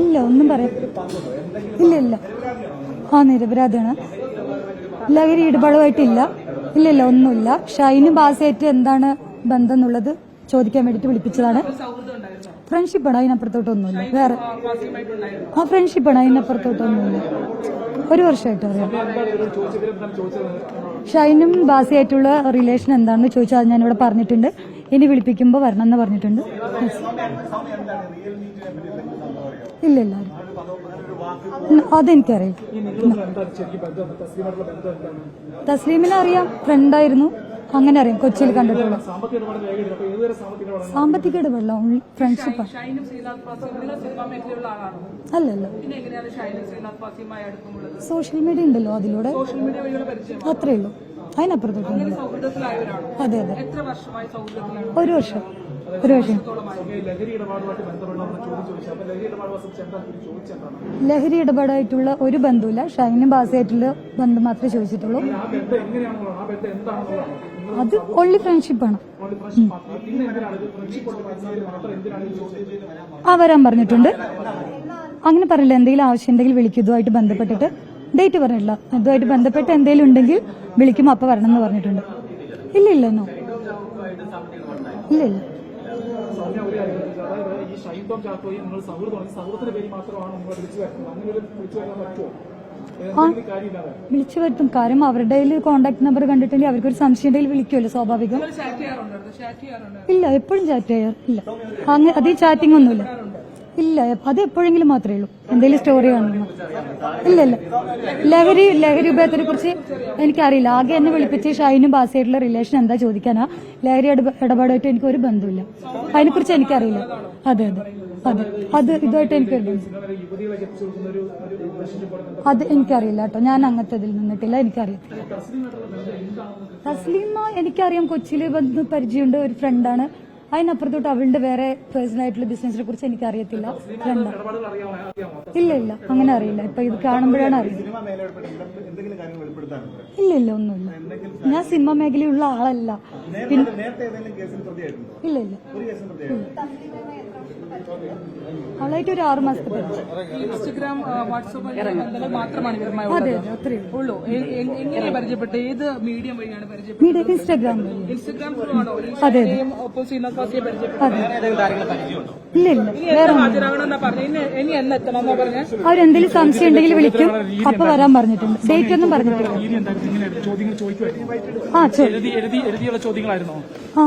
ഇല്ല ഒന്നും പറയാം ഇല്ല ഇല്ല. ആ നിരപരാധിയാണ്. ലഹരി ഇടപാടുമായിട്ടില്ല. ഇല്ല ഇല്ല ഒന്നുമില്ല. ഷൈനും ബാസയായിട്ട് എന്താണ് ബന്ധം എന്നുള്ളത് ചോദിക്കാൻ വേണ്ടിട്ട് വിളിപ്പിച്ചതാണ്. ഫ്രണ്ട്ഷിപ്പാണ് അതിനപ്പുറത്തോട്ടൊന്നുമില്ല. വേറെ ആ ഫ്രണ്ട്ഷിപ്പാണ് അതിനപ്പുറത്തോട്ടൊന്നുമില്ല. ഒരു വർഷമായിട്ട് അറിയാം. ഷൈനും ബാസിയായിട്ടുള്ള റിലേഷൻ എന്താണെന്ന് ചോദിച്ചാൽ ഞാനിവിടെ പറഞ്ഞിട്ടുണ്ട്. ഇനി വിളിപ്പിക്കുമ്പോൾ വരണം എന്ന് പറഞ്ഞിട്ടുണ്ട്. ഇല്ല അതെനിക്കറിയാം. തസ്ലീമിനെ അറിയാം. ഫ്രണ്ടായിരുന്നു അങ്ങനെ അറിയാം. കൊച്ചിയിൽ കണ്ടിട്ടുള്ള. സാമ്പത്തിക ഇടപെടല ആളാണോ അല്ലല്ല. സോഷ്യൽ മീഡിയ ഉണ്ടല്ലോ അതിലൂടെ. അത്രേ ഉള്ളൂ. സൗഹൃദത്തിലായവരാണോ? അതെ അതെ. എത്ര വർഷമായി സൗഹൃദത്തിലാണ്? ഒരു വർഷം. ഒരു വർഷം. ലഹരി ഇടപാടായിട്ടുള്ള ഒരു ബന്ധുല്ല ഷൈനും ബാസയായിട്ടുള്ള ബന്ധം മാത്രമേ ചോദിച്ചിട്ടുള്ളൂ. അത് ഓൺലി ഫ്രണ്ട്ഷിപ്പാണ് ആ വരാൻ പറഞ്ഞിട്ടുണ്ട്. അങ്ങനെ പറയില്ല എന്തെങ്കിലും ആവശ്യം ഉണ്ടെങ്കിൽ വിളിക്കും ഇതുമായിട്ട് ബന്ധപ്പെട്ടിട്ട് ഡേറ്റ് പറഞ്ഞില്ല ഇതുമായിട്ട് ബന്ധപ്പെട്ട് എന്തെങ്കിലും ഉണ്ടെങ്കിൽ വിളിക്കുമ്പോൾ അപ്പൊ വരണം എന്ന് പറഞ്ഞിട്ടുണ്ട്. ഇല്ല ഇല്ല എന്നോ ഇല്ല ഇല്ല. സൗമ്യ ഒരു കാര്യം ചോദിച്ചത്. അതായത് ഈ ഷൈൻ ടോം ചാക്കോയും നിങ്ങൾ സൗഹൃദമാണ് സൗഹൃദത്തിന്റെ പേര് മാത്രമാണ് നിങ്ങൾ വിളിച്ചു വരുന്നത് അങ്ങനെ ഒരു വിളിച്ചു വരാൻ പറ്റുമോ എന്തെങ്കിലും കാര്യമില്ലാതെ വിളിച്ചു വരുത്തും. കാര്യം അവരുടെ കോണ്ടാക്ട് നമ്പർ കണ്ടിട്ടില്ലെങ്കിൽ അവർക്കൊരു സംശയം ഉണ്ടെങ്കിൽ വിളിക്കുമല്ലോ സ്വാഭാവികം. ഇല്ല എപ്പോഴും ചാറ്റ് ചെയ്യാറില്ല അങ്ങനെ അതേ ചാറ്റിംഗ് ഒന്നുമില്ല. ഇല്ല അത് എപ്പോഴെങ്കിലും മാത്രമേ ഉള്ളൂ. എന്തെങ്കിലും സ്റ്റോറി കാണുന്നു ഇല്ല ഇല്ല. ലഹരി ലഹരി ഉപയോഗത്തിനെ കുറിച്ച് എനിക്കറിയില്ല. ആകെ എന്നെ വിളിപ്പിച്ച് ഷൈനും ബാസയായിട്ടുള്ള റിലേഷൻ എന്താ ചോദിക്കാനാ? ലഹരി ഇടപ- ഇടപാടായിട്ട് എനിക്ക് ഒരു ബന്ധമില്ല. അതിനെക്കുറിച്ച് എനിക്കറിയില്ല. അതെ അതെ. അതെ. അത് relationship പോലെ അത് എനിക്കറിയില്ല കേട്ടോ. ഞാൻ അങ്ങനത്തെ ഇതിൽ നിന്നിട്ടില്ല. എനിക്കറിയത്തില്ല തസ്ലീമ എനിക്കറിയാം. കൊച്ചിയിൽ ബന്ധു പരിചയമുണ്ട് ഒരു ഫ്രണ്ടാണ് അതിനപ്പുറത്തോട്ട് അവളുടെ വേറെ പേഴ്സണൽ ആയിട്ടുള്ള ബിസിനസിനെ കുറിച്ച് എനിക്ക് അറിയത്തില്ല ഇല്ല ഇല്ല. അങ്ങനെ അറിയില്ല. ഇപ്പൊ ഇത് കാണുമ്പോഴാണ് അറിയുന്നത്. ഇല്ല ഇല്ല ഒന്നുമില്ല. ഞാൻ സിനിമ മേഖലയുള്ള ആളല്ല. ഇല്ല ഇല്ല. അവളായിട്ട് ഒരു ആറു മാസത്തെ ഇൻസ്റ്റഗ്രാം വാട്സപ്പ് മാത്രമാണ് അതെ അത്രയും. ഉള്ളൂ. എങ്ങനെയാണ് പരിചയപ്പെട്ടത്? ഏത് മീഡിയം വഴിയാണ് പരിചയപ്പെട്ടത്? മീഡിയ ഇൻസ്റ്റാഗ്രാം ഇൻസ്റ്റഗ്രാം ത്രൂ ആണോ? അതെ. ഇല്ല ഇല്ല. പറഞ്ഞ? അവരെന്തെങ്കിലും സംശയം ഉണ്ടെങ്കിൽ വിളിക്കും. അപ്പൊ വരാൻ പറഞ്ഞിട്ടുണ്ട്. ഡേറ്റ് ഒന്നും പറഞ്ഞിട്ടില്ല. ചോദ്യങ്ങൾ ചോദിക്കുമായിരുന്നു? ആ ചോദ്യങ്ങളായിരുന്നോ? ആ.